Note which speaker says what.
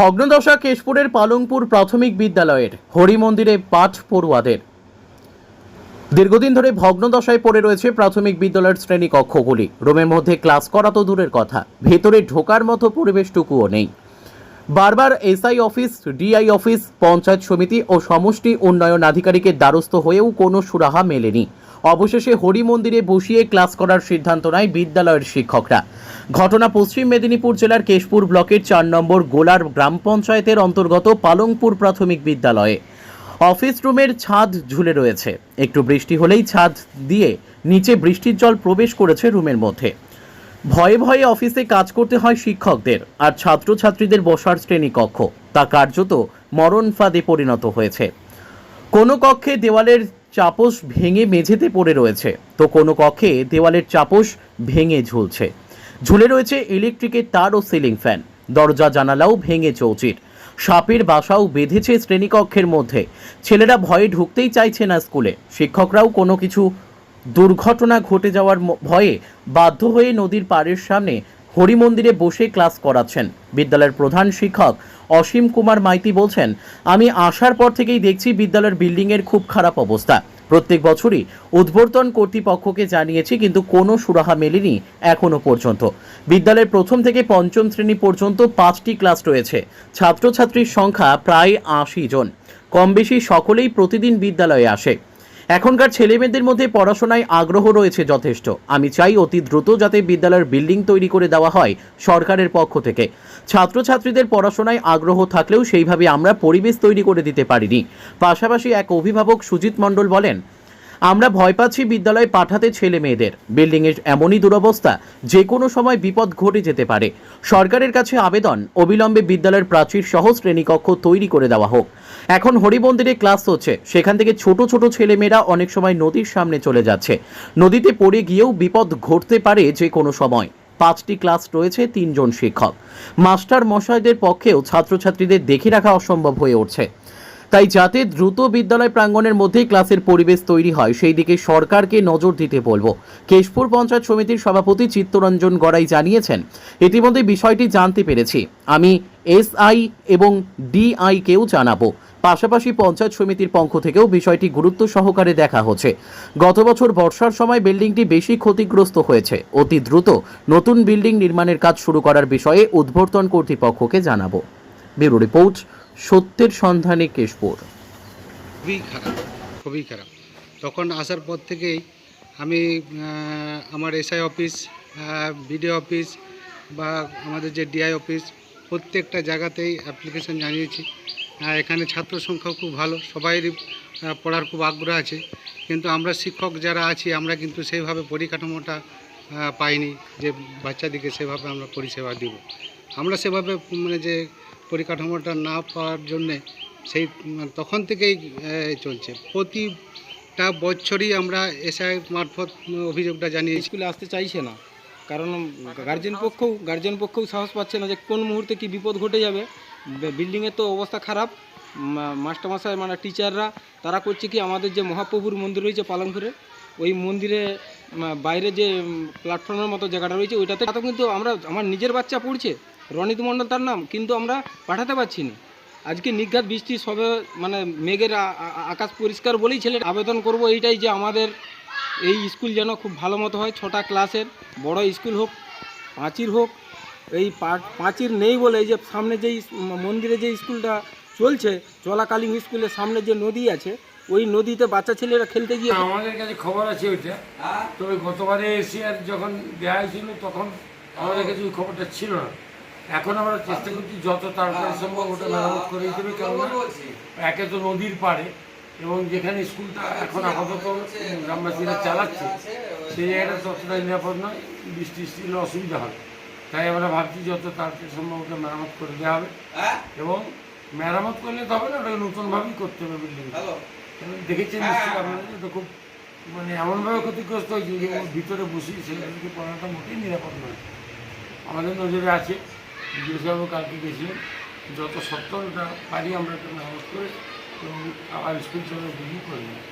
Speaker 1: ভগ্নদশা কেশপুরের পালংপুর প্রাথমিক বিদ্যালয়ের হরি মন্দিরে পাঠ পড়ুয়াদের। দীর্ঘদিন ধরে ভগ্নদশায় পড়ে রয়েছে প্রাথমিক বিদ্যালয়ের শ্রেণি কক্ষগুলি। রুমের মধ্যে ক্লাস করা তো দূরের কথা, ভেতরে ঢোকার মতো পরিবেশটুকুও নেই। বারবার SI office, DI office, panchayat সমিতি ও সমষ্টি উন্নয়ন আধিকারিকের দ্বারস্থ হয়েও কোনো সুরাহা মেলেনি। অবশেষে হরি মন্দিরে বসিয়ে ক্লাস করার সিদ্ধান্ত নেয় বিদ্যালয়ের শিক্ষকরা। ঘটনা পশ্চিম মেদিনীপুর জেলার কেশপুর ব্লকের চার নম্বর গোলার গ্রাম পঞ্চায়েতের অন্তর্গত পালংপুর প্রাথমিক বিদ্যালয়ে। অফিস রুমের ছাদ ঝুলে রয়েছে। একটু বৃষ্টি হলেই ছাদ দিয়ে নিচে বৃষ্টির জল প্রবেশ করেছে রুমের মধ্যে। ভয়ে ভয়ে অফিসে কাজ করতে হয় শিক্ষকদের আর ছাত্রছাত্রীদের বসার শ্রেণীকক্ষ তা কার্যত মরণ ফাঁদে পরিণত হয়েছে। কোনো কক্ষে দেওয়ালের চাপস ভেঙে মেঝেতে পড়ে রয়েছে। তো কোনো কক্ষে দেওয়ালের চাপস ভেঙে ঝুলছে। ঝুলে রয়েছে ইলেকট্রিকের তার ও সিলিং ফ্যান। দরজা, জানালাও ভেঙে চৌচির। সাপের বাসাও বেঁধেছে শ্রেণীকক্ষের মধ্যে। ছেলেরা ভয়ে ঢুকতেই চাইছে না স্কুলে। শিক্ষকরাও কোনো কিছু দুর্ঘটনা ঘটে যাওয়ার ভয়ে বাধ্য হয়ে নদীর পাড়ের সামনে হরি মন্দিরে বসে ক্লাস করাচ্ছেন। বিদ্যালয়ের প্রধান শিক্ষক অসীম কুমার মাইতি বলছেন, আমি আসার পর থেকেই দেখছি বিদ্যালয়ের বিল্ডিংয়ের খুব খারাপ অবস্থা। প্রত্যেক বছরই উদ্বর্তন কর্তৃপক্ষকে জানিয়েছি, কিন্তু কোনো সুরাহা মেলেনি এখনও পর্যন্ত। বিদ্যালয়ের প্রথম থেকে পঞ্চম শ্রেণি পর্যন্ত পাঁচটি ক্লাস রয়েছে। ছাত্রছাত্রীর সংখ্যা প্রায় আশি জন। কম বেশি সকলেই প্রতিদিন বিদ্যালয়ে আসে। এখনকার ছেলেমেয়েদের মধ্যে পড়াশোনায় আগ্রহ রয়েছে যথেষ্ট। আমি চাই অতি দ্রুত যাতে বিদ্যালয়ের বিল্ডিং তৈরি করে দেওয়া হয় সরকারের পক্ষ থেকে। ছাত্রছাত্রীদের পড়াশোনায় আগ্রহ থাকলেও সেইভাবে আমরা পরিবেশ তৈরি করে দিতে পারিনি। পাশাপাশি এক অভিভাবক সুজিত মণ্ডল বলেন আমরা ভয় পাচ্ছি বিদ্যালয়ে পাঠাতে ছেলে মেয়েদের। বিল্ডিংয়ের এমনই দুরবস্থা যে কোনো সময় বিপদ ঘটে যেতে পারে। সরকারের কাছে আবেদন, অবিলম্বে বিদ্যালয়ের প্রাচীর সহ শ্রেণীকক্ষ তৈরি করে দেওয়া হোক। এখন হরিমন্দিরে ক্লাস হচ্ছে, সেখান থেকে ছোট ছোট ছেলেমেয়েরা অনেক সময় নদীর সামনে চলে যাচ্ছে। নদীতে পড়ে গিয়েও বিপদ ঘটতে পারে যে কোনো সময়। পাঁচটি ক্লাস রয়েছে তিনজন শিক্ষক। মাস্টার মশাইদের পক্ষেও ছাত্রছাত্রীদের দেখে রাখা অসম্ভব হয়ে উঠছে। তাই যাতে দ্রুত বিদ্যালয় প্রাঙ্গণের মধ্যেই ক্লাসের পরিবেশ তৈরি হয় সেই দিকে সরকারকে নজর দিতে বলব। কেশপুর পঞ্চায়েত সমিতির সভাপতি চিত্তরঞ্জন গড়াই জানিয়েছেন, ইতিমধ্যে বিষয়টি জানতে পেরেছি। আমি এসআই এবং ডিআইকেও জানাব। পাশাপাশি পঞ্চায়েত সমিতির পক্ষ থেকেও বিষয়টি গুরুত্ব সহকারে দেখা হচ্ছে। গত বছর বর্ষার সময় বিল্ডিংটি বেশি ক্ষতিগ্রস্ত হয়েছে। অতি দ্রুত নতুন বিল্ডিং নির্মাণের কাজ শুরু করার বিষয়ে উদ্বর্তন কর্তৃপক্ষকে জানাব। ব্যুরো রিপোর্ট সত্যের সন্ধানে কেশপুর।
Speaker 2: খুবই খারাপ খুবই খারাপ। তখন আসার পর থেকেই আমি আমার এসআই অফিস বিডিও অফিস বা আমাদের যে ডিআই অফিস প্রত্যেকটা জায়গাতেই অ্যাপ্লিকেশন জানিয়েছি। এখানে ছাত্র সংখ্যা খুব ভালো সবাইরই আহ, পড়ার খুব আগ্রহ আছে। কিন্তু আমরা শিক্ষক যারা আছি আমরা কিন্তু সেইভাবে পরিকাঠামোটা পাইনি যে বাচ্চাদেরকে সেভাবে আমরা পরিষেবা দিব। আমরা সেভাবে মানে যে পরিকাঠামোটা না পাওয়ার জন্যে সেই, তখন থেকেই চলছে। প্রতিটা বছরই আমরা এসআই মারফত অভিযোগটা জানিয়েছি
Speaker 3: স্কুলে আসতে চাইছে না। কারণ গার্জেন পক্ষও গার্জেন পক্ষও সাহস পাচ্ছে না যে কোন মুহূর্তে কি বিপদ ঘটে যাবে। বিল্ডিংয়ের তো অবস্থা খারাপ। মাস্টারমশাই মানে টিচাররা, তারা করছে কি, আমাদের যে মহাপ্রভুর মন্দির রয়েছে পালংপুরে ওই মন্দিরে বাইরে যে প্ল্যাটফর্মের মতো জায়গাটা রয়েছে, ওইটাতে তো কিন্তু আমরা, আমার নিজের বাচ্চা পড়ছে, রনিত মণ্ডল তার নাম, কিন্তু আমরা পাঠাতে পারছি না। আজকে নিঘাত বৃষ্টি সবে মানে মেঘের আকাশ পরিষ্কার বলেই ছেলে আবেদন করব এইটাই যে আমাদের এই স্কুল যেন খুব ভালো মতো হয়, ছটা ক্লাসের, বড় স্কুল হোক, পাঁচির হোক, এই পাঁচির নেই বলে এই যে সামনে যেই মন্দিরে যে স্কুলটা চলছে, চলাকালীন স্কুলের সামনে যে নদী আছে ওই নদীতে বাচ্চা ছেলেরা খেলতে গিয়ে
Speaker 4: আমাদের কাছে খবর আছে ওইটা। তবে গতবারে এশিয়ার যখন দেওয়া হয়েছিল তখন আমাদের কাছে ওই খবরটা ছিল না। এখন আমরা চেষ্টা করছি যত তাড়াতাড়ি সম্ভব ওটা মেরামত করে দিতে হবে কেননা একে তো নদীর পাড়ে এবং যেখানে স্কুলটা এখন আপাতত গ্রামবাসীরা চালাচ্ছে সেই জায়গাটা ততটা নিরাপদ নয় বৃষ্টি হলে অসুবিধা হবে। তাই আমরা ভাবছি যত তাড়াতাড়ি সম্ভব ওটা মেরামত করে দেওয়া হবে। এবং মেরামত করলে তো হবে না ওটাকে নতুনভাবেই করতে হবে বিল্ডিং দেখেছেন নিশ্চয়ই আপনারা তো খুব মানে এমনভাবে ক্ষতিগ্রস্ত হয়েছে যে ভিতরে বসি ছেলেদেরকে পড়াটা মোটেই নিরাপদ নয়। আমাদের নজরে আছে বিদেশবাবু কালকে গেছিলেন। যত সত্তরটা পারি আমরা একটা নামাজ করে এবং আবার স্কুল চলে বিক্রি করে দিই